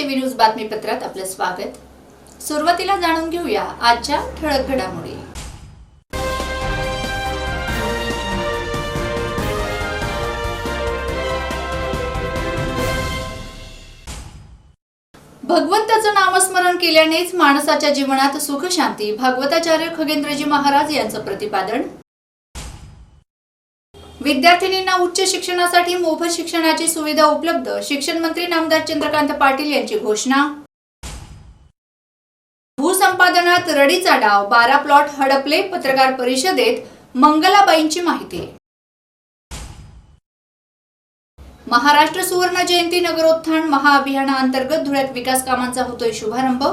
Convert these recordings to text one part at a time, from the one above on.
TV news बातमीपत्रात आपलं स्वागत. सुरुवातीला जाणून घेऊया आजच्या ठळक घडामोडी. भगवंताचं नामस्मरण केल्यानेच माणसाच्या जीवनात सुख शांती भागवताचार्य खगेंद्रजी महाराज यांचं प्रतिपादन विद्यार्थिनींना उच्च शिक्षणासाठी मोफत शिक्षणाची सुविधा उपलब्ध शिक्षण मंत्री नामदार चंद्रकांत पाटील यांची घोषणा. भूसंपादनात रडीचा डाव बारा प्लॉट हडपले पत्रकार परिषदेत मंगलाबाईंची माहिती. महाराष्ट्र सुवर्ण जयंती नगरोत्थान महाअभियानाअंतर्गत धुळ्यात विकास कामांचा होतोय शुभारंभ.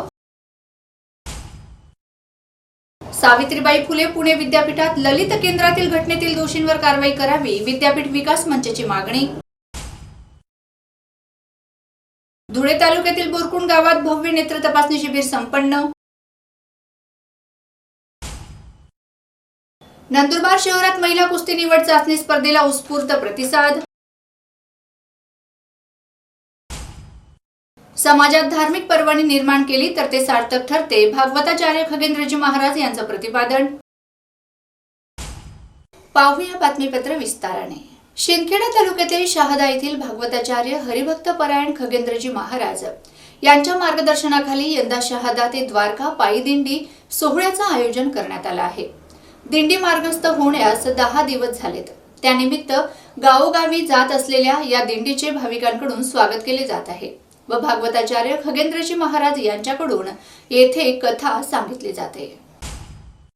सावित्रीबाई फुले पुणे विद्यापीठात ललित केंद्रातील घटनेतील दोषींवर कारवाई करावी विद्यापीठ विकास मंचाची मागणी. धुळे तालुक्यातील बोरकुंड गावात भव्य नेत्र तपासणी शिबिर संपन्न. नंदुरबार शहरात महिला कुस्ती निवड चाचणी स्पर्धेला उत्स्फूर्त प्रतिसाद. समाजात धार्मिक पर्वणी निर्माण केली तर ते सार्थक ठरते. भागवताचार्य खगेंद्रजी महाराज यांचं प्रतिपादन. पाहूया बातमीपत्र विस्ताराने. शिंदखेडा तालुक्यातील शहादा येथील भागवताचार्य हरिभक्त परायण खगेंद्रजी महाराज यांच्या मार्गदर्शनाखाली यंदा शहादा ते द्वारका पायी दिंडी सोहळ्याचं आयोजन करण्यात आलं आहे. दिंडी मार्गस्थ होण्यास दहा दिवस झालेत. त्यानिमित्त गावोगावी जात असलेल्या या दिंडीचे भाविकांकडून स्वागत केले जात आहे. व भागवताचार्य खगेंद्रजी महाराज यांच्याकडून येथे कथा सांगितली जाते.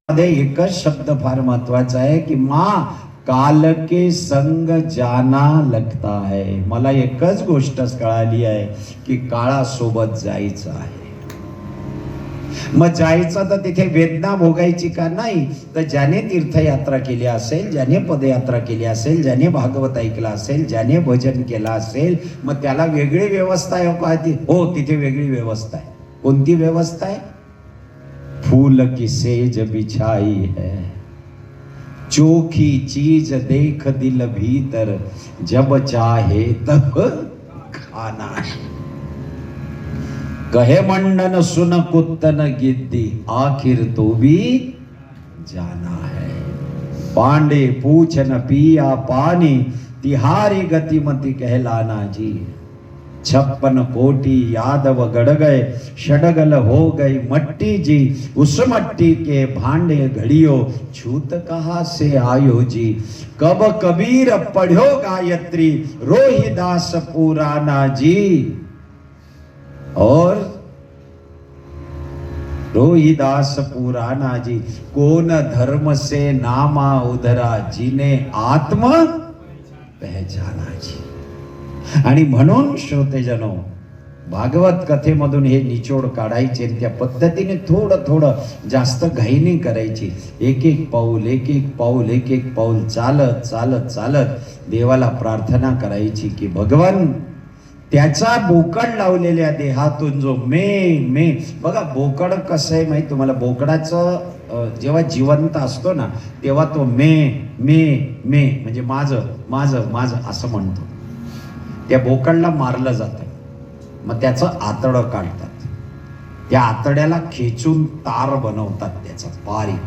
मध्ये एकच शब्द फार महत्त्वाचा आहे की मा काल के संग जाना लगता है. मला एकच गोष्ट कळाली आहे की काळासोबत जायचं आहे. मग जायचं तर तिथे वेदना भोगायची का नाही? तर ज्याने तीर्थयात्रा केली असेल ज्याने पदयात्रा केली असेल ज्याने भागवत ऐकलं असेल ज्याने भजन केलं असेल मग त्याला वेगळी व्यवस्था आहे पाहती हो तिथे वेगळी व्यवस्था आहे. कोणती व्यवस्था आहे? फूल की सेज बिछाई है। चोखी चीज देख दिल भीतर जब चाहे तब खाना है। कहे मंडन सुन कुत्तन गिद्दी आखिर तो भी जाना है पांडे पूछन पिया पानी तिहारी गतिमति कहलाना जी छप्पन कोटि यादव गड़ गए षडगल हो गई मट्टी जी उस मट्टी के भांडे घड़ियो छूत कहा से आयो जी कब कबीर पढ़ो गायत्री रोहिदास पुराना जी और रोहिदास पुराना जी कोन धर्म से नामा उधरा जीने आत्म? पहचाना जी। आणि म्हणून श्रोतेजनो भागवत कथेमधून हे निचोड काढायचे आणि त्या पद्धतीने थोडं थोडं जास्त घाईने करायची. एक एक पाऊल एक एक पाऊल एक एक पाऊल चालत चालत चालत देवाला प्रार्थना करायची की भगवान त्याचा बोकड लावलेल्या देहातून जो मे मे. बघा बोकड कसं आहे माहीत? तुम्हाला बोकडाचं जेव्हा जिवंत असतो ना तेव्हा तो मे मे मे म्हणजे माझं माझं माझं असं म्हणतो. त्या बोकडला मारलं जातं. मग त्याचं आतडं काढतात. त्या आतड्याला खेचून तार बनवतात त्याचा बारीक.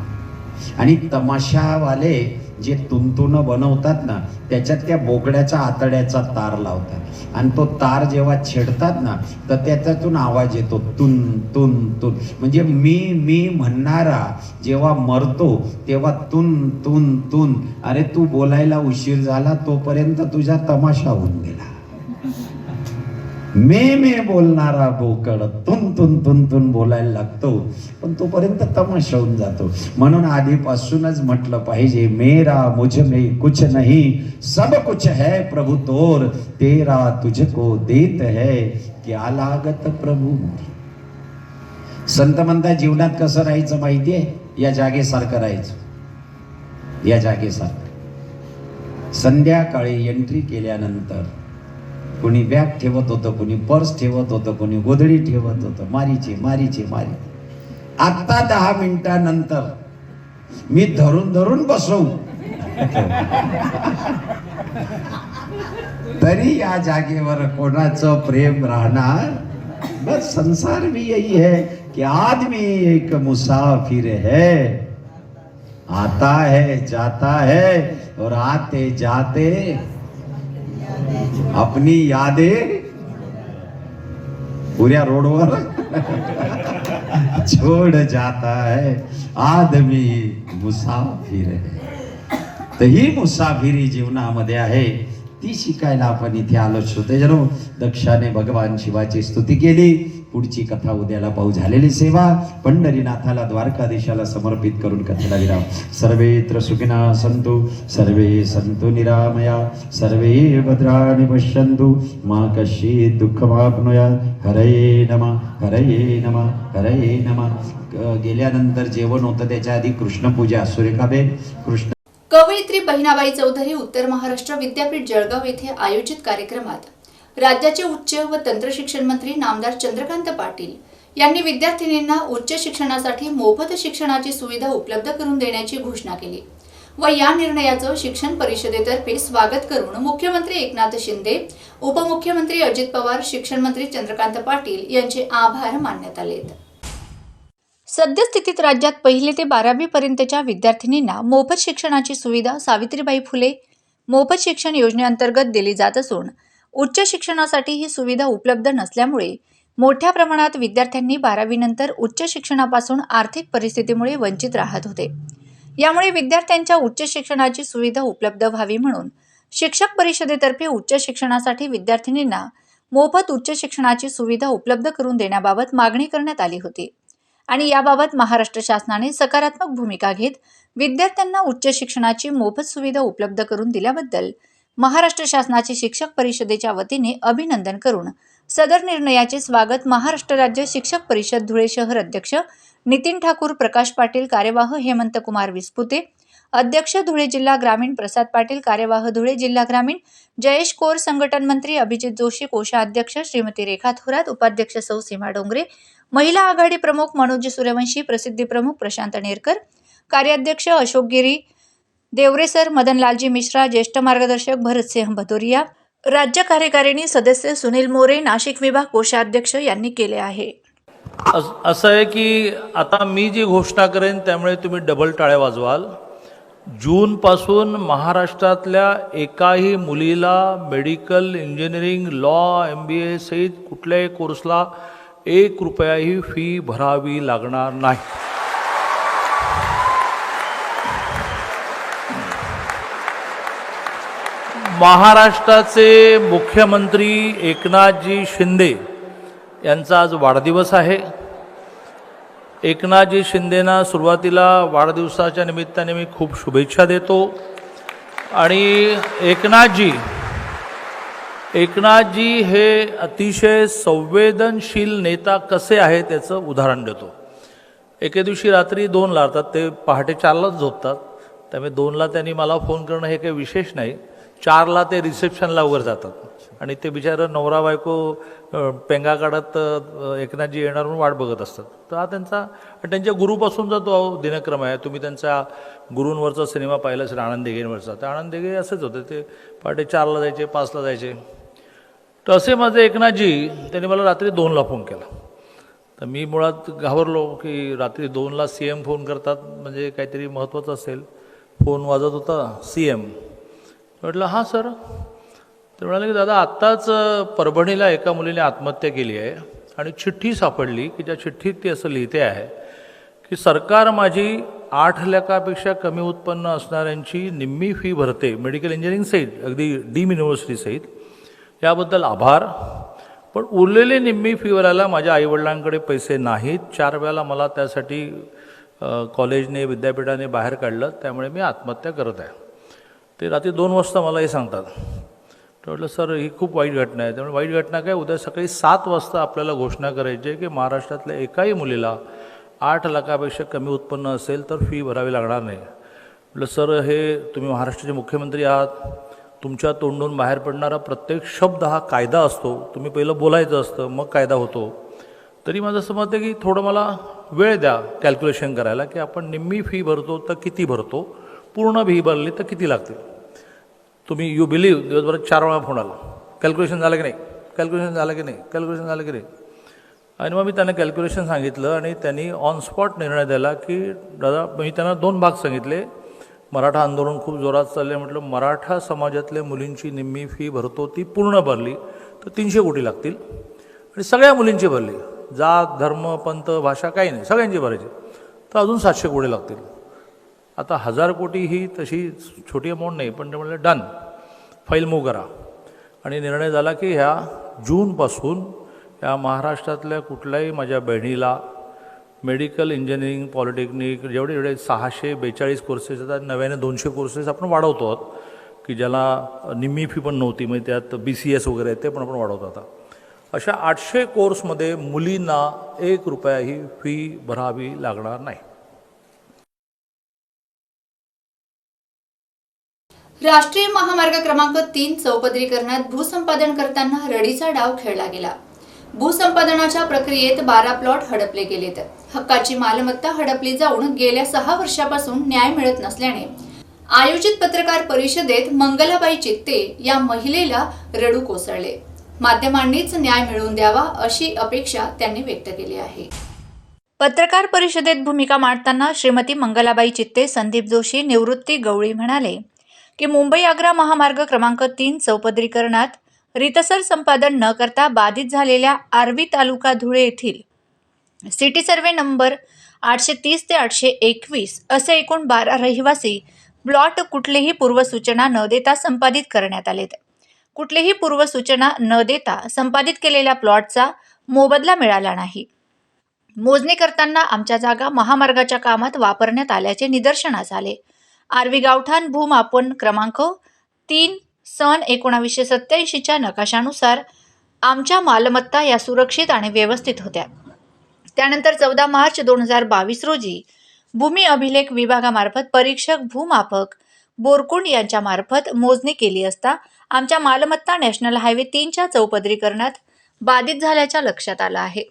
आणि तमाशावाले जे तुंतुनं बनवतात ना त्याच्यात त्या बोकड्याच्या आतड्याचा तार लावतात. आणि तो तार जेव्हा छेडतात ना तर त्याच्यातून आवाज येतो तुन तुन तुन. म्हणजे मी मी म्हणणारा जेव्हा मरतो तेव्हा तुन तुन तुन. अरे तू बोलायला उशीर झाला तोपर्यंत तुझा तमाशा होऊन गेला. मे मे बोलणारा बोकड तुन तुन तुन तुन बोलायला लागतो. पण तोपर्यंत तमाश होऊन जातो. म्हणून आधीपासूनच म्हटलं पाहिजे मेरा मुझ में कुछ नहीं सब कुछ है प्रभु तोर तेरा तुझको देत है क्या लागत प्रभू? संत म्हणता जीवनात कसं राहायचं माहितीये या जागेसारखं राहायचं. या जागेसारखं. संध्याकाळी एंट्री केल्यानंतर कोणी बॅग ठेवत होतं कोणी पर्स ठेवत होतं कोणी गोधडी ठेवत होतं. मारीचे मारीचे मारी आत्ता दहा मिनिटानंतर मी धरून धरून बसवू तरी या जागेवर कोणाचं प्रेम राहणार? बस संसार भी यही है कि आदमी एक मुसाफिर है. आता है जाता है और आते जाते अपनी यादें पुऱ्या रोडवर छोड़ जाता है। आदमी मुसाफिर है। तर ही मुसाफिरी जीवनामध्ये आहे। ती शिकायला आपण इथे आलो श्रोतेजनो दक्षाने भगवान शिवाची स्तुती केली. पुढची कथा उद्याला पाहू झालेली सेवा पंढरीनाथाला द्वारकाधीशाला समर्पित करून कथेला विराम. सर्वेत्र सुखिना संतु सर्वे संतु निरामया सर्वे भद्राणि पश्यन्तु मा कश्चित् दुःखमाप्नुया हरये नम हरये नम हरये नम. गेल्यानंतर जेवण होतं त्याच्या आधी कृष्णपूजा सुरेखाबेन कृष्ण कवयित्री बहिणाबाई चौधरी उत्तर महाराष्ट्र विद्यापीठ जळगाव येथे आयोजित कार्यक्रमात राज्याचे उच्च व तंत्रशिक्षण मंत्री नामदार चंद्रकांत पाटील यांनी विद्यार्थिनींना उच्च शिक्षणासाठी मोफत शिक्षणाची सुविधा उपलब्ध करून देण्याची घोषणा केली व या निर्णयाचं शिक्षण परिषदेतर्फे स्वागत करून मुख्यमंत्री एकनाथ शिंदे उपमुख्यमंत्री अजित पवार शिक्षण मंत्री चंद्रकांत पाटील यांचे आभार मानण्यात आलेत. सद्यस्थितीत राज्यात पहिले ते बारावी पर्यंतच्या विद्यार्थिनींना मोफत शिक्षणाची सुविधा सावित्रीबाई फुले मोफत शिक्षण योजनेअंतर्गत दिली जात असून उच्च शिक्षणासाठी ही सुविधा उपलब्ध नसल्यामुळे मोठ्या प्रमाणात विद्यार्थ्यांनी बारावीनंतर उच्च शिक्षणापासून आर्थिक परिस्थितीमुळे वंचित राहत होते. यामुळे विद्यार्थ्यांच्या उच्च शिक्षणाची सुविधा उपलब्ध व्हावी म्हणून शिक्षक परिषदेतर्फे उच्च शिक्षणासाठी विद्यार्थिनींना मोफत उच्च शिक्षणाची सुविधा उपलब्ध करून देण्याबाबत मागणी करण्यात आली होती. आणि याबाबत महाराष्ट्र शासनाने सकारात्मक भूमिका घेत विद्यार्थ्यांना उच्च शिक्षणाची मोफत सुविधा उपलब्ध करून दिल्याबद्दल महाराष्ट्र शासनाचे शिक्षक परिषदेच्या वतीने अभिनंदन करून सदर निर्णयाचे स्वागत महाराष्ट्र राज्य शिक्षक परिषद धुळे शहर अध्यक्ष नितीन ठाकूर प्रकाश पाटील कार्यवाह हेमंत कुमार विस्पुते अध्यक्ष धुळे जिल्हा ग्रामीण प्रसाद पाटील कार्यवाह धुळे जिल्हा ग्रामीण जयेश कोर संघटन मंत्री अभिजित जोशी कोषाध्यक्ष श्रीमती रेखा थोरात उपाध्यक्ष सौ सीमा डोंगरे महिला आघाडी प्रमुख मनोज सूर्यवंशी प्रसिद्धी प्रमुख प्रशांत नेरकर कार्याध्यक्ष अशोक गिरी देवरे सर मदनलालजी मिश्रा ज्येष्ठ मार्गदर्शक भरतसिंह भदोरिया राज्य कार्यकारिणी सदस्य सुनील मोरे नाशिक विभाग कोषाध्यक्ष यांनी केले आहे. अस- असं आहे की आता मी जी घोषणा करेन त्यामुळे तुम्ही डबल टाळ्या वाजवाल. जूनपासून महाराष्ट्रातल्या एकाही मुलीला medical engineering law M B A सहित कुठल्याही कोर्सला एक रुपयाही फी भरावी लागणार नाही. महाराष्ट्राचे मुख्यमंत्री एकनाथजी शिंदे यांचा आज वाढदिवस आहे. एकनाथजी शिंदेना सुरुवातीला वाढदिवसाच्या निमित्ताने मी खूप शुभेच्छा देतो. आणि एकनाथजी एकनाथजी हे अतिशय संवेदनशील नेता कसे आहे त्याचं उदाहरण देतो. एके दिवशी रात्री दोनला अर्थात ते पहाटे चारलाच झोपतात त्यामुळे दोनला त्यांनी मला फोन करणं हे काही विशेष नाही. चारला ते रिसेप्शनला वगैरे जातात. आणि ते बिचारं नवरा बायको पेंगा काढत एकनाथजी येणार म्हणून वाट बघत असतात. तर हा त्यांचा त्यांच्या गुरुपासूनचा तो दिनक्रम आहे. तुम्ही त्यांचा गुरूंवरचा सिनेमा पाहिला असेल आनंद देगेंवरचा तर आनंद देगे असेच होते. ते पहाटे चारला जायचे पाचला जायचे. तर असे माझे एकनाथजी त्यांनी मला रात्री दोनला फोन केला. तर मी मुळात घाबरलो की रात्री दोनला सी एम फोन करतात. म्हणजे काहीतरी महत्त्वाचं असेल. फोन वाजत होता सी एम. म्हटलं हां सर. ते म्हणाले की दादा आत्ताच परभणीला एका मुलीने आत्महत्या केली आहे आणि चिठ्ठी सापडली की ज्या चिठ्ठीत ती असं लिहिते आहे की सरकार माझी आठ लाखापेक्षा कमी उत्पन्न असणाऱ्यांची निम्मी फी भरते मेडिकल इंजिनिअरिंग सहित अगदी डीम युनिव्हर्सिटी सहित. याबद्दल आभार. पण उरलेली निम्मी फी भरायला माझ्या आईवडिलांकडे पैसे नाहीत. चार वेळेला मला त्यासाठी कॉलेजने विद्यापीठाने बाहेर काढलं. त्यामुळे मी आत्महत्या करत आहे. ते रात्री दोन वाजता मला हे सांगतात. तर म्हटलं सर ही खूप वाईट घटना आहे. त्यामुळे वाईट घटना काय? उद्या सकाळी सात वाजता आपल्याला घोषणा करायची आहे की महाराष्ट्रातल्या एकाही मुलीला आठ लाखापेक्षा कमी उत्पन्न असेल तर फी भरावी लागणार नाही. म्हटलं सर हे तुम्ही महाराष्ट्राचे मुख्यमंत्री आहात. तुमच्या तोंडून बाहेर पडणारा प्रत्येक शब्द हा कायदा असतो. तुम्ही पहिलं बोलायचं असतं मग कायदा होतो. तरी माझं असं मत आहे की थोडं मला वेळ द्या कॅल्क्युलेशन करायला की आपण निम्मी फी भरतो तर किती भरतो? पूर्ण भी भरली तर किती लागतील? तुम्ही यू बिलीव्ह दिवसभरात चार वेळा फोन आला. कॅल्क्युलेशन झालं की नाही? कॅल्क्युलेशन झालं की नाही? कॅल्क्युलेशन झालं की नाही? आणि मग मी त्यांना कॅल्क्युलेशन सांगितलं आणि त्यांनी ऑन स्पॉट निर्णय दिला की दादा मी त्यांना दोन भाग सांगितले. मराठा आंदोलन खूप जोरात चालले म्हटलं मराठा समाजातल्या मुलींची निम्मी फी भरतो ती पूर्ण भरली तर तीनशे कोटी लागतील. आणि सगळ्या मुलींची भरली. जात धर्म पंथ भाषा काही नाही. सगळ्यांची भरायची. तर अजून सातशे कोटी लागतील. आता हजार कोटी ही तशी छोटी अमाऊंट नाही पण ते म्हणलं डन फाईल मूव करा. आणि निर्णय झाला की ह्या जूनपासून या महाराष्ट्रातल्या कुठल्याही माझ्या बहिणीला मेडिकल इंजिनिअरिंग पॉलिटेक्निक जेवढे जेवढे सहाशे बेचाळीस कोर्सेस आता नव्याने दोनशे कोर्सेस आपण वाढवतो आहोत की ज्याला निम्मी फी पण नव्हती म्हणजे त्यात बी सी एस वगैरे आहेत ते पण आपण वाढवतो आता. अशा आठशे कोर्समध्ये मुलींना एक रुपयाही फी भरावी लागणार नाही. राष्ट्रीय महामार्ग क्रमांक तीन चौपदरीकरणात भूसंपादन करताना रडीचा डाव खेळला गेला. भूसंपादनाच्या प्रक्रियेत बारा प्लॉट हडपले गेलेत. हक्काची मालमत्ता हडपली जाऊन गेल्या सहा वर्षापासून न्याय मिळत नसल्याने आयोजित पत्रकार परिषदेत मंगलाबाई चित्ते या महिलेला रडू कोसळले. माध्यमांनीच न्याय मिळवून द्यावा अशी अपेक्षा त्यांनी व्यक्त केली आहे. पत्रकार परिषदेत भूमिका मांडताना श्रीमती मंगलाबाई चित्ते संदीप जोशी निवृत्ती गवळी म्हणाले की मुंबई आग्रा महामार्ग क्रमांक तीन चौपदरीकरणात रितसर संपादन न करता बाधित झालेल्या आर्वी तालुका धुळे येथील सिटी सर्वे नंबर आठशे तीस ते आठशे एकवीस असे एकूण बारा रहिवासी प्लॉट कुठलीही पूर्वसूचना न देता संपादित करण्यात आलेत. कुठलीही पूर्वसूचना न देता संपादित केलेल्या प्लॉटचा मोबदला मिळाला नाही. मोजणी करताना आमच्या जागा महामार्गाच्या कामात वापरण्यात आल्याचे निदर्शनास आले. आरवी गावठाण भूमापन क्रमांक तीन सन एकोणावीसशे सत्याऐंशीच्या नकाशानुसार आमच्या मालमत्ता या सुरक्षित आणि व्यवस्थित होत्या. त्यानंतर चौदा मार्च दोन हजार बावीस रोजी भूमी अभिलेख विभागामार्फत परीक्षक भूमापक बोरकुंड यांच्यामार्फत मोजणी केली असता आमच्या मालमत्ता नॅशनल हायवे तीनच्या चौपदरीकरणात बाधित झाल्याच्या लक्षात आलं आहे.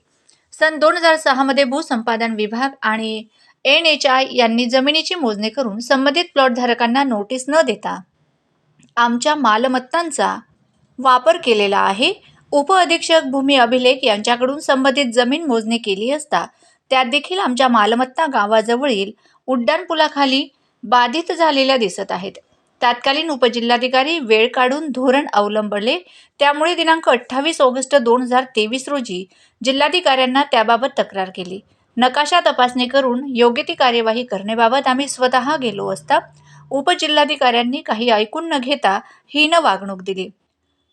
सन दोन हजार सहामध्ये भूसंपादन विभाग आणि एन एच आय यांनी जमिनीची मोजणी करून संबंधित प्लॉटधारकांना नोटीस न देता आमच्या मालमत्तांचा वापर केलेला आहे. उपअधीक्षक भूमी अभिलेख यांच्याकडून संबंधित जमीन मोजणी केली असता त्यात देखील आमच्या मालमत्ता गावाजवळील उड्डाणपुलाखाली बाधित झालेल्या दिसत आहेत. तत्कालीन उपजिल्हाधिकारी वेळ काढून धोरण अवलंबले. त्यामुळे दिनांक अठ्ठावीस ऑगस्ट दोन हजार तेवीस रोजी जिल्हाधिकाऱ्यांना त्याबाबत तक्रार केली. नकाशा तपासणी करून योग्य ती कार्यवाही करण्याबाबत आम्ही स्वतः गेलो असता उपजिल्हाधिकाऱ्यांनी काही ऐकून न घेता हीन वागणूक दिली.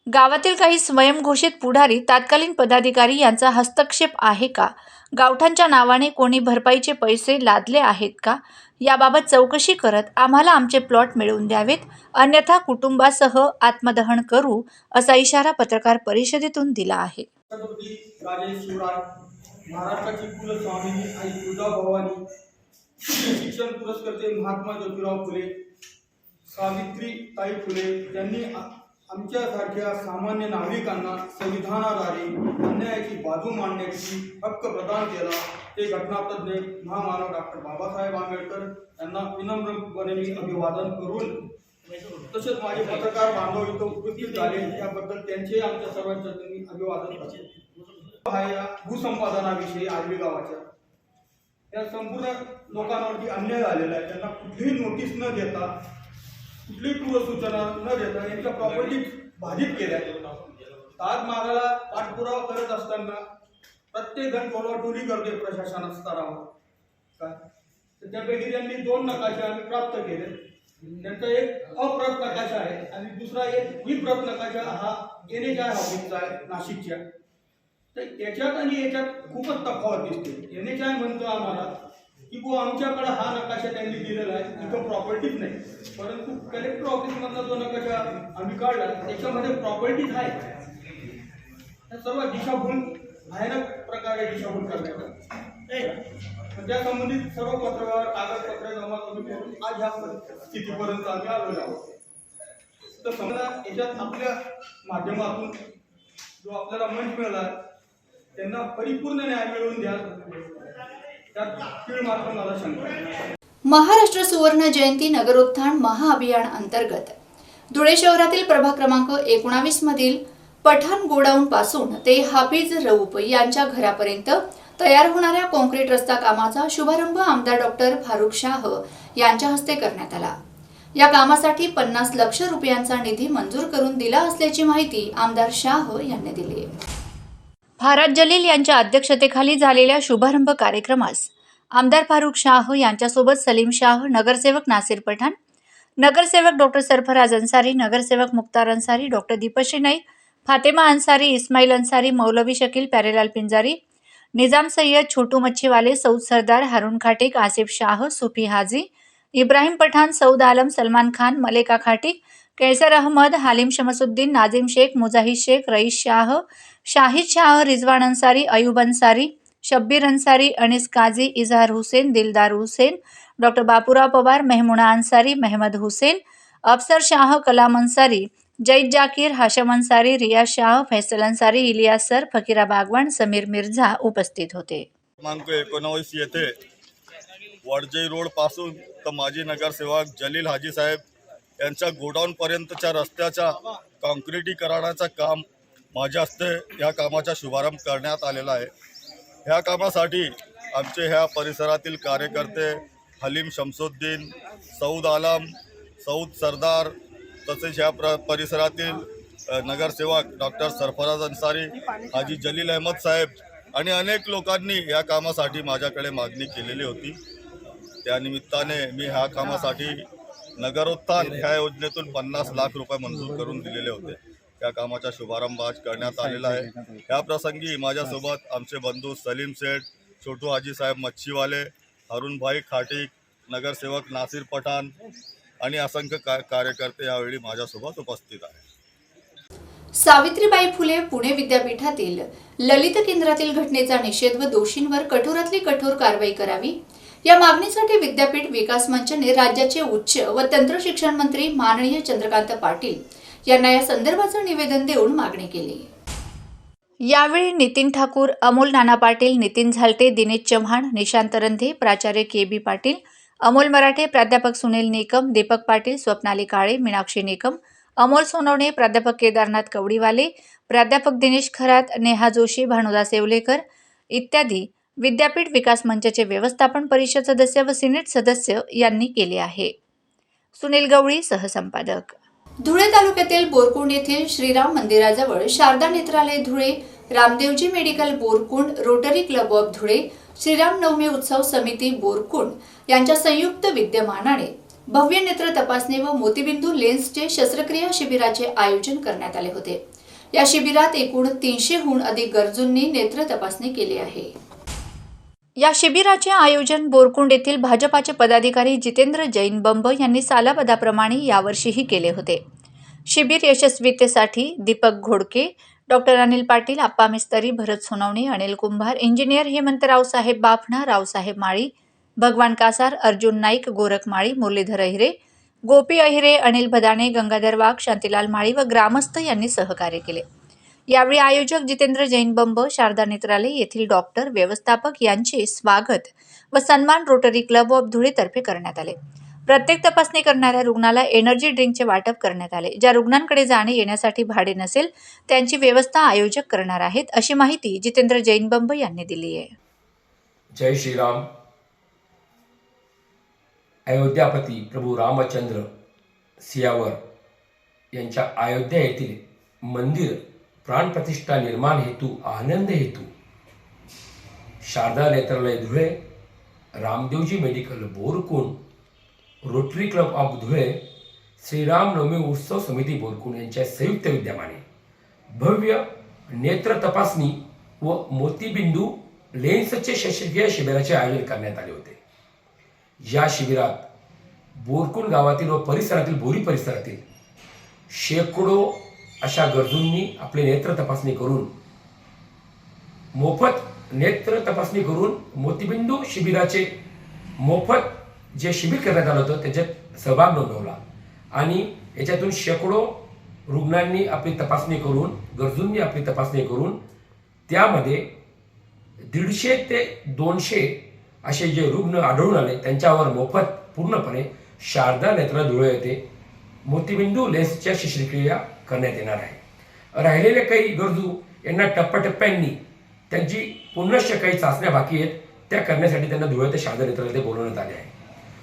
गावातील काही स्वयंघोषित पुढारी तात्कालीन पदाधिकारी यांचा हस्तक्षेप आहे का? गावठांच्या नावाने कोणी भरपाईचे पैसे लादले आहेत का? याबाबत चौकशी करत आम्हाला आमचे प्लॉट मिळवून द्यावेत अन्यथा कुटुंबासह आत्मदहन करू असा इशारा पत्रकार परिषदेतून दिला आहे. महाराष्ट्राची कुलस्वामिनी आई तुळजाभवानी शिक्षण पुरस्कर्ते महात्मा ज्योतिराव फुले सावित्री ताई फुले यांनी आमच्यासारख्या सामान्य नागरिकांना संविधानाद्वारे अन्यायाची बाजू मांडण्याची हक्क प्रदान केला. ते घटनातज्ञ महामानव डॉक्टर बाबासाहेब आंबेडकर यांना विनम्रपणे मी अभिवादन करून तसेच माझे पत्रकार बांधव इथं उपस्थित झाले. याबद्दल त्यांचे आमच्या सर्वांच्या अभिवादन करते. हा या भूसंपादनाविषयी आर्वी गावाच्या. या संपूर्ण लोकांवरती अन्याय झालेला आहे. त्यांना कुठलीही नोटीस न देता कुठलीही पूर्वसूचना न देता यांच्या प्रॉपर्टी बाधित केल्या. ताज मागाला पाठपुरावा करत असताना प्रत्येक जण टोली करते प्रशासन स्तरावर. काय? तर त्यापैकी त्यांनी दोन नकाशे आम्ही प्राप्त केले. त्यांचा एक अप्रत नकाशा आहे आणि दुसरा एक विप्रत नकाशा हा एनेच्या ऑफिसचा आहे नाशिकच्या. तर याच्यात आणि याच्यात खूपच तफावत दिसते. एनेच्या म्हणतो आम्हाला की बो आमच्याकडे हा नकाशा त्यांनी दिलेला आहे इथं प्रॉपर्टीच नाही. परंतु कलेक्टर ऑफिसमधला जो नकाशा आम्ही काढला त्याच्यामध्ये प्रॉपर्टीज आहे त्या सर्व दिशाभूल भयानक प्रकारे दिशाभूल करण्यात त्या संबंधित सर्व पत्रव्यवहार कागदपत्र जमा करून करून आज ह्या स्थितीपर्यंत आम्ही आलेलो आहोत. तर समजा याच्यात आपल्या माध्यमातून जो आपल्याला मंच मिळाला त्यांना परिपूर्ण न्याय मिळवून द्या. त्यात तीळ मात्र मला शंका महाराष्ट्र सुवर्ण जयंती नगरोत्थान महाअभियान अंतर्गत. धुळे शहरातील प्रभाग क्रमांक एकोणावीस मधील पठाण गोडाऊन पासून ते हाफिज रऊफ यांच्या घरापर्यंत तयार होणाऱ्या कॉन्क्रीट रस्ता कामाचा शुभारंभ आमदार डॉक्टर फारुख शाह यांच्या हस्ते करण्यात आला. या कामासाठी पन्नास लक्ष रुपयांचा निधी मंजूर करून दिला असल्याची माहिती आमदार शाह यांनी दिली. फाराज जलील यांच्या अध्यक्षतेखाली झालेल्या शुभारंभ कार्यक्रमास आमदार फारुख शाह यांच्यासोबत सलीम शाह नगरसेवक नासिर पठाण नगरसेवक डॉक्टर सरफराज अन्सारी नगरसेवक मुक्तार अन्सारी डॉक्टर दीपश्री नाईक फातेमा अन्सारी इस्माईल अन्सारी मौलवी शकील प्यारेलाल पिंजारी निजाम सय्यद छोटू मच्छीवाले सौद सरदार हारून खाटिक आसिफ शाह सुफी हाजी इब्राहिम पठाण सौद आलम सलमान खान मलेका खाटिक कैसर अहमद हालिम शमसुद्दीन नाझिम शेख मुजाहिद शेख रईस शाह शाहिद शाह रिजवान अन्सारी अयूब अन्सारी शब्बीर अन्सारी अनिस काझी इजहार हुसेन दिलदार हुसेन डॉक्टर बापूराव पवार मेहमुना अन्सारी मेहमद हुसेन अफसर शाह कलाम अन्सारी जैद जाकीर हाशम अन्सारी रिया शाह फैसल अन्सारी इलियास सर फकीरा बागवान समीर मिर्झा उपस्थित होते. क्रमांक एकोणावीस येथे वडजई रोडपासून तर माजी नगरसेवक जलील हाजी साहेब यांच्या गोडाऊनपर्यंतच्या रस्त्याच्या काँक्रिटीकरणाचं काम माझ्या हस्ते या कामाचा शुभारंभ करण्यात आलेला आहे. ह्या कामासाठी आमचे ह्या परिसरातील कार्यकर्ते हलीम शमसुद्दीन सौद आलम सौद सरदार तसेच ह्या प्र परिसरातील नगरसेवक डॉक्टर सरफराज अन्सारी हाजी जलील अहमद साहेब आणि अनेक लोकांनी या कामासाठी माझ्याकडे मागणी केलेली होती. त्यानिमित्ताने मी ह्या कामासाठी नगरोत्थान ह्या योजनेतून पन्नास लाख रुपये मंजूर करून दिलेले होते. त्या कामाचा शुभारंभ आज करण्यात आलेला आहे. या प्रसंगी माझ्यासोबत आमचे बंधू सलीम शेठ छोटू हाजी साहेब मच्छीवाले अरुणभाई खाटिक नगरसेवक नासिर पठाण आणि असंख्य का कार्यकर्ते यावेळी माझ्यासोबत उपस्थित आहेत. सावित्रीबाई फुले पुणे विद्यापीठातील ललित केंद्रातील घटनेचा निषेध व दोषींवर कठोरातली कठोर कारवाई करावी. या मागणीसाठी विद्यापीठ विकास मंचने राज्याचे उच्च व तंत्र शिक्षण मंत्री माननीय चंद्रकांत पाटील यांना या संदर्भाचं निवेदन देऊन मागणी केली. यावेळी नितीन ठाकूर अमोल नाना पाटील नितीन झालटे दिनेश चव्हाण निशांत रंधे प्राचार्य के बी पाटील अमोल मराठे प्राध्यापक सुनील निकम दीपक पाटील स्वप्नाली काळे मीनाक्षी निकम अमोल सोनवणे प्राध्यापक केदारनाथ कवडीवाले प्राध्यापक दिनेश खरात नेहा जोशी भानुदास येवलेकर इत्यादी विद्यापीठ विकास मंचाचे व्यवस्थापन परिषद सदस्य व सिनेट सदस्य यांनी केले आहे. सुनील गवळी सहसंपादक. धुळे तालुक्यातील बोरकुंड येथील श्रीराम मंदिराजवळ Sharada Netralaya Dhule Ramdevji medical Borkund rotary club of Dhule Shriram Navami उत्सव समिती बोरकुंड यांच्या संयुक्त विद्यमानाने भव्य नेत्र तपासणी व मोतीबिंदू लेन्सचे शस्त्रक्रिया शिबिराचे आयोजन करण्यात आले होते. या शिबिरात एकूण तीनशेहून अधिक गरजूंनी नेत्र तपासणी केली आहे. या शिबिराचे आयोजन बोरकुंड येथील भाजपाचे पदाधिकारी जितेंद्र जैन बंब यांनी सालापदाप्रमाणे यावर्षीही केले होते. शिबिर यशस्वीतेसाठी दीपक घोडके डॉक्टर अनिल पाटील आप्पा मिस्तरी भरत सोनवणे अनिल कुंभार इंजिनियर हेमंत रावसाहेब बाफणा रावसाहेब माळी भगवान कासार अर्जुन नाईक गोरख माळी मुरलीधर अहिरे गोपी अहिरे अनिल भदाणे गंगाधर वाघ शांतीलाल माळी व ग्रामस्थ यांनी सहकार्य केले. यावेळी आयोजक जितेंद्र जैन बंब शारदा नेत्रालय येथील डॉक्टर व्यवस्थापक यांचे स्वागत व सन्मान रोटरी क्लब ऑफ धुळेतर्फे करण्यात आले. प्रत्येक तपासणी करणाऱ्या रुग्णाला एनर्जी ड्रिंकचे वाटप करण्यात आले. ज्या रुग्णांकडे जाणे येण्यासाठी भाडे नसेल त्यांची व्यवस्था आयोजक करणार आहेत अशी माहिती जितेंद्र जैन बंब यांनी दिली आहे. जय श्रीराम. अयोध्यापती प्रभू रामचंद्र सियावर यांच्या अयोध्या येथील मंदिर प्राणप्रतिष्ठा निर्माण हेतू आनंद हेतू. Sharada Netralaya Dhule Ramdevji medical Borkund rotary club of Dhule Shriram Navami उत्सव समिती बोरकुण यांच्या संयुक्त विद्यमाने. भव्य नेत्र तपासणी व मोतीबिंदू लेन्सचे शस्त्रक्रिया शिबिराचे आयोजन करण्यात आले होते. या शिबिरात बोरकुण गावातील व परिसरातील बोरी परिसरातील शेकडो अशा गरजूंनी आपले नेत्र तपासणी करून मोफत नेत्र तपासणी करून मोतीबिंदू शिबिराचे मोफत जे शिबिर करण्यात आलं होतं त्याच्यात सहभाग नोंदवला. आणि याच्यातून शेकडो रुग्णांनी आपली तपासणी करून गरजूंनी आपली तपासणी करून त्यामध्ये दीडशे ते दोनशे असे जे रुग्ण आढळून आले त्यांच्यावर मोफत पूर्णपणे शारदा नेत्र धुळे येते. मोतीबिंदू लेन्सच्या शस्त्रक्रिया करण्यात येणार आहे. राहिलेले काही गरजू यांना टप्प्याटप्प्यांनी त्यांची पुनश्च काही चाचण्या बाकी आहेत त्या करण्यासाठी त्यांना धुळे ते शारदा ते बोलवण्यात आले आहे.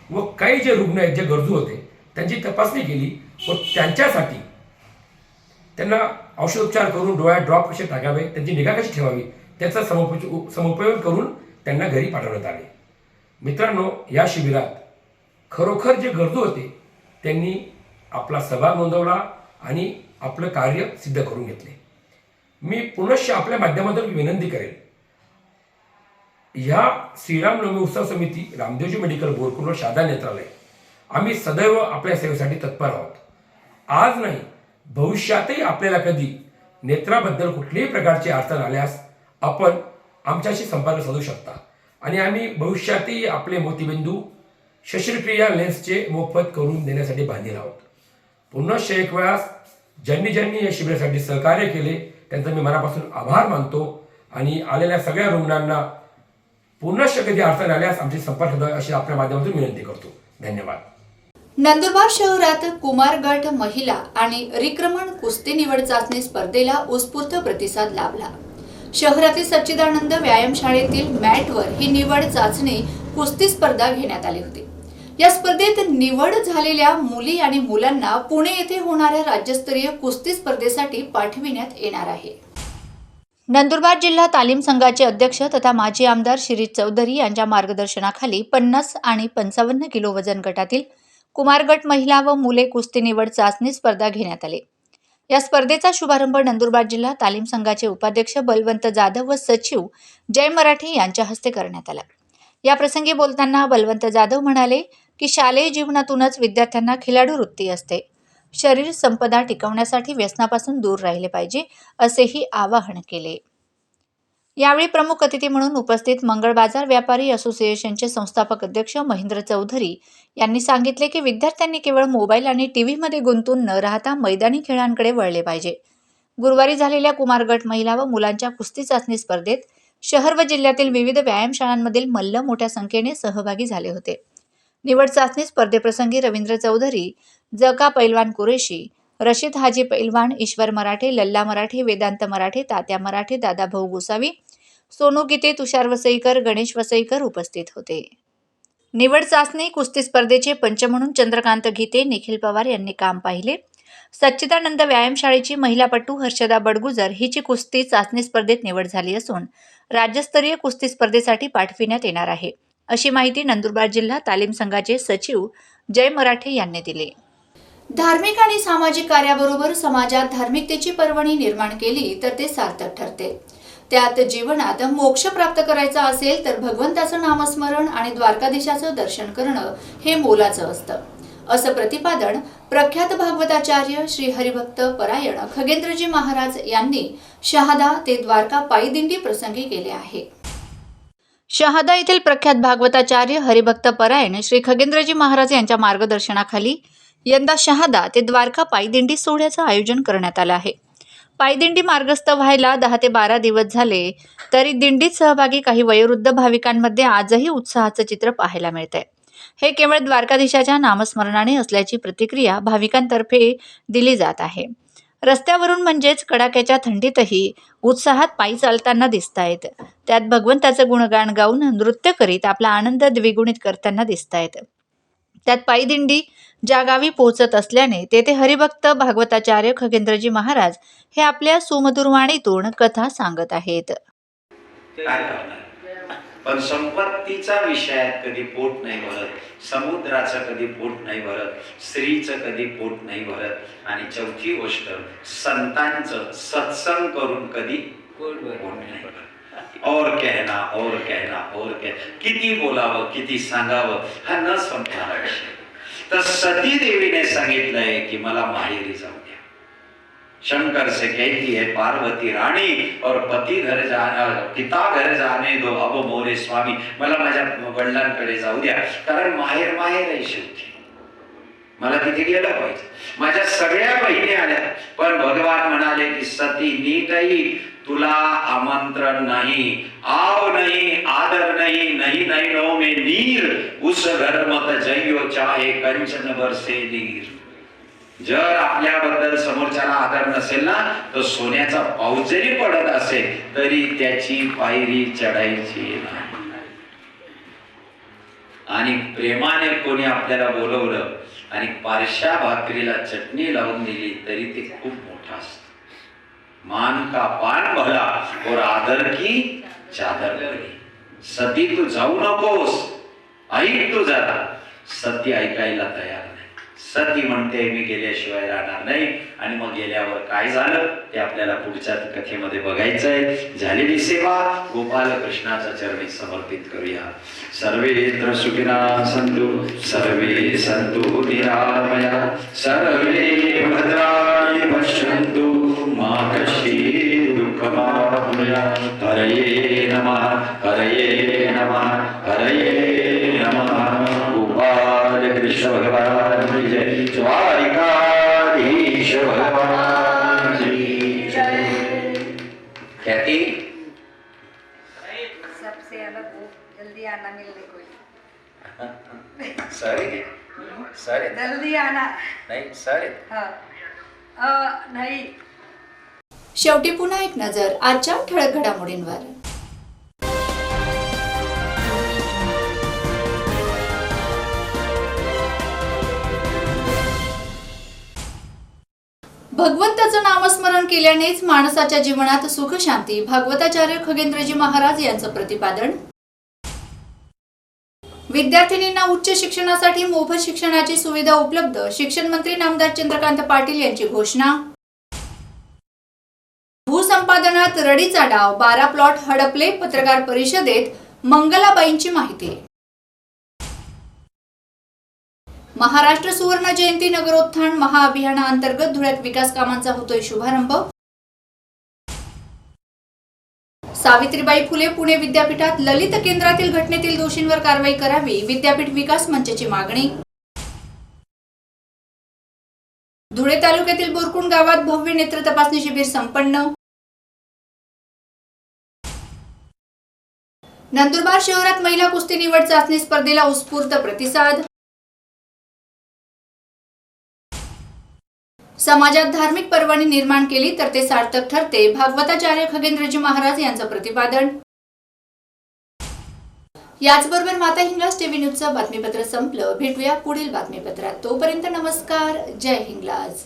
व काही जे रुग्ण आहेत जे गरजू होते त्यांची तपासणी केली व त्यांच्यासाठी त्यांना औषधोपचार करून डोळ्यात ड्रॉप कसे टाकावे त्यांची निगा कशी ठेवावी त्याचा समुप समुपयोग करून त्यांना घरी पाठवण्यात आले. मित्रांनो या शिबिरात खरोखर जे गरजू होते त्यांनी आपला सहभाग नोंदवला आणि आपलं कार्य सिद्ध करून घेतले. मी पुनश्च आपल्या माध्यमातून विनंती करेल. ह्या श्रीराम नवमी उत्सव समिती रामदेवजी मेडिकल बोरकुल शादा नेत्रालय आम्ही सदैव आपल्या सेवेसाठी तत्पर आहोत. आज नाही भविष्यातही आपल्याला कधी नेत्राबद्दल कुठल्याही प्रकारची अडचण आल्यास आपण आमच्याशी संपर्क साधू शकता. आणि आम्ही भविष्यातही आपले मोतीबिंदू शस्त्रक्रिया लेन्सचे मोफत करून देण्यासाठी बांधील आहोत. पुन्हा एक वेळास ज्यांनी ज्यांनी या शिबिरासाठी सहकार्य केले त्यांचा मी मनापासून आभार मानतो. आणि आलेल्या सगळ्या रुग्णांना पुन्हा शक्य ती अडचण आल्यास आमची संपर्क अशी आपल्या माध्यमातून विनंती करतो. धन्यवाद. नंदुरबार शहरात कुमार गट महिला आणि रिक्रमण कुस्ती निवड चाचणी स्पर्धेला उत्स्फूर्त प्रतिसाद लाभला. शहरातील सच्चिदानंद व्यायामशाळेतील मॅटवर ही निवड चाचणी कुस्ती स्पर्धा घेण्यात आली होती. या स्पर्धेत निवड झालेल्या मुली आणि मुलांना पुणे येथे होणाऱ्या राज्यस्तरीय कुस्ती स्पर्धेसाठी पाठविण्यात येणार आहे. नंदुरबार जिल्हा तालीम संघाचे अध्यक्ष तथा माजी आमदार शिरीष चौधरी यांच्या मार्गदर्शनाखाली पन्नास आणि पंचावन्न किलो वजन गटातील कुमारगट महिला व मुले कुस्ती निवड चाचणी स्पर्धा घेण्यात आली. या स्पर्धेचा शुभारंभ नंदुरबार जिल्हा तालीम संघाचे उपाध्यक्ष बलवंत जाधव व सचिव जय मराठे यांच्या हस्ते करण्यात आला. या प्रसंगी बोलताना बलवंत जाधव म्हणाले की शालेय जीवनातूनच विद्यार्थ्यांना खिलाडू वृत्ती असते. शरीर संपदा टिकवण्यासाठी व्यसनापासून दूर राहिले पाहिजे असेही आवाहन केले. यावेळी प्रमुख अतिथी म्हणून उपस्थित मंगळ बाजार व्यापारी असोसिएशनचे संस्थापक अध्यक्ष महेंद्र चौधरी यांनी सांगितले की विद्यार्थ्यांनी केवळ मोबाईल आणि टीव्हीमध्ये गुंतून न राहता मैदानी खेळांकडे वळले पाहिजे. गुरुवारी झालेल्या कुमार गट महिला व मुलांच्या कुस्ती चाचणी स्पर्धेत शहर व जिल्ह्यातील विविध व्यायामशाळांमधील मल्ल मोठ्या संख्येने सहभागी झाले होते. निवड चाचणी स्पर्धेप्रसंगी रवींद्र चौधरी जका पैलवान कुरेशी रशीद हाजी पैलवान ईश्वर मराठे लल्ला मराठे वेदांत मराठे तात्या मराठे दादाभाऊ गोसावी सोनू गीते तुषार वसईकर गणेश वसईकर उपस्थित होते. निवड चाचणी कुस्ती स्पर्धेचे पंच म्हणून चंद्रकांत गीते निखिल पवार यांनी काम पाहिले. सच्चिदानंद व्यायामशाळेची महिलापटू हर्षदा बडगुजर हिची कुस्ती चाचणी स्पर्धेत निवड झाली असून राज्यस्तरीय कुस्ती स्पर्धेसाठी पाठविण्यात येणार आहे. अशी माहिती नंदुरबार जिल्हा तालीम संघाचे सचिव जय मराठे यांनी दिली. धार्मिक आणि सामाजिक कार्याबरोबर समाजात धार्मिकतेची पर्वणी निर्माण केली तर ते सार्थक ठरते. त्यात जीवनात मोक्ष प्राप्त करायचा असेल तर भगवंताचं नामस्मरण आणि द्वारकाधीशाचं दर्शन करणं हे मोलाचं असतं. असं प्रतिपादन प्रख्यात भागवताचार्य श्री हरिभक्त परायण खगेंद्रजी महाराज यांनी शहादा ते द्वारका पायदिंडी प्रसंगी केले आहे. शहादा येथील प्रख्यात भागवताचार्य हरिभक्त परायण श्री खगेंद्रजी महाराज यांच्या मार्गदर्शनाखाली यंदा शहादा ते द्वारका पायदिंडी सोहळ्याचं आयोजन करण्यात आलं आहे. पायदिंडी मार्गस्थ व्हायला दहा ते बारा दिवस झाले तरी दिंडीत सहभागी काही वयोवृद्ध भाविकांमध्ये आजही उत्साहाचं चित्र पाहायला मिळतंय. हे केवळ द्वारकाधीशाच्या नामस्मरणाने असल्याची प्रतिक्रिया भाविकांतर्फे दिली जात आहे. रस्त्यावरून म्हणजेच कडाक्याच्या थंडीतही उत्साहात पायी चालताना दिसतायत. त्यात भगवंताचं गुणगान गाऊन नृत्य करीत आपला आनंद द्विगुणित करताना दिसतायत. त्यात पायदिंडी ज्या गावी पोहोचत असल्याने तेथे हरिभक्त भागवताचार्य खगेंद्रजी महाराज हे आपल्या सुमधुरवाणीतून कथा सांगत आहेत. पण संपत्तीचा विषयात कधी पोट नाही भरत समुद्राचं कधी पोट नाही भरत स्त्रीचं कधी पोट नाही भरत. आणि चौथी गोष्ट संतांचं सत्संग करून कधी पोट नाही भरत. और कहना और कहना और कहना. किती बोलावं किती सांगावं हा न संपणारा विषय. तर सती देवीने सांगितलंय की मला माहेरी जाऊ शंकर से कहती है पार्वती राणी और पती घर जाना पिता घर जाने दो। अब मोरे स्वामी मला माझ्या वडिलांकडे जाऊ द्या कारण माहेर माहेर आहे शेवटी. मला तिथे गेलं पाहिजे. माझ्या सगळ्या बहिणी आल्या. पण भगवान म्हणाले की सती नीटही तुला आमंत्रण नाही आव नाही आदर नाही नाही नाही नो में नीर उस घर मत जइयो चाहे कंचन बरसे नीर. जर आपल्याबद्दल समोरच्याला आदर नसेल ना तर सोन्याचा पाऊस जरी पडत असेल तरी त्याची पायरी चढायची आणि प्रेमाने कोणी आपल्याला बोलवलं आणि पारशा भाकरीला चटणी लावून दिली तरी ते खूप मोठं असत. मान का पान भला और आदर की चादर भली सती तू जाऊ नकोस ऐक तू जरा. सती ऐकायला तयार सती म्हणते मी गेल्याशिवाय राहणार नाही. आणि मग गेल्यावर काय झालं? ते आपल्याला पुढच्या कथेमध्ये बघायचं आहे झालेली सेवा गोपाल कृष्णाच्या चरणी समर्पित करूया. सर्वे सुखिना संतु सर्वे संतु निरामया सर्वे भद्राणि पश्यन्तु मा कशी दुःखमाप्नुयात् हरये नमः हरये नमः हरये कृष्ण भगवान की जय द्वारिकाधीश भगवान की जय ख्याति? सबसे अलग वो जल्दी आना मिलने कोई सॉरी सॉरी जल्दी आना। नाही सॉरी हाँ। अ, नहीं। शेवटी पुन्हा एक नजर आजच्या ठळक घडामोडींवर. नामस्मरण केल्यानेच माणसाच्या जीवनात सुख शांती. भागवताचार्य खगेंद्रजी महाराज यांचं प्रतिपादन. विद्यार्थिनींना उच्च शिक्षणासाठी मोफत शिक्षणाची सुविधा उपलब्ध शिक्षण मंत्री नामदार चंद्रकांत पाटील यांची घोषणा. भूसंपादनात रडीचा डाव बारा प्लॉट हडपले पत्रकार परिषदेत मंगलाबाईंची माहिती. महाराष्ट्र सुवर्ण जयंती नगरोत्थान महाअभियानाअंतर्गत धुळ्यात विकास कामांचा होतोय शुभारंभ. सावित्रीबाई फुले पुणे विद्यापीठात ललित केंद्रातील घटनेतील दोषींवर कारवाई करावी विद्यापीठ विकास मंचाची मागणी. धुळे तालुक्यातील बोरकुंड गावात भव्य नेत्र तपासणी शिबिर संपन्न. नंदुरबार शहरात महिला कुस्ती निवड चाचणी स्पर्धेला उत्स्फूर्त प्रतिसाद. समाजात धार्मिक पर्वणी निर्माण केली तर ते सार्थक ठरते. भागवताचार्य खगेंद्रजी महाराज यांचं प्रतिपादन. याचबरोबर माता हिंगलाज टीव्ही न्यूजचं बातमीपत्र संपलं. भेटूया पुढील बातमीपत्रात. तोपर्यंत नमस्कार. जय हिंगलाज.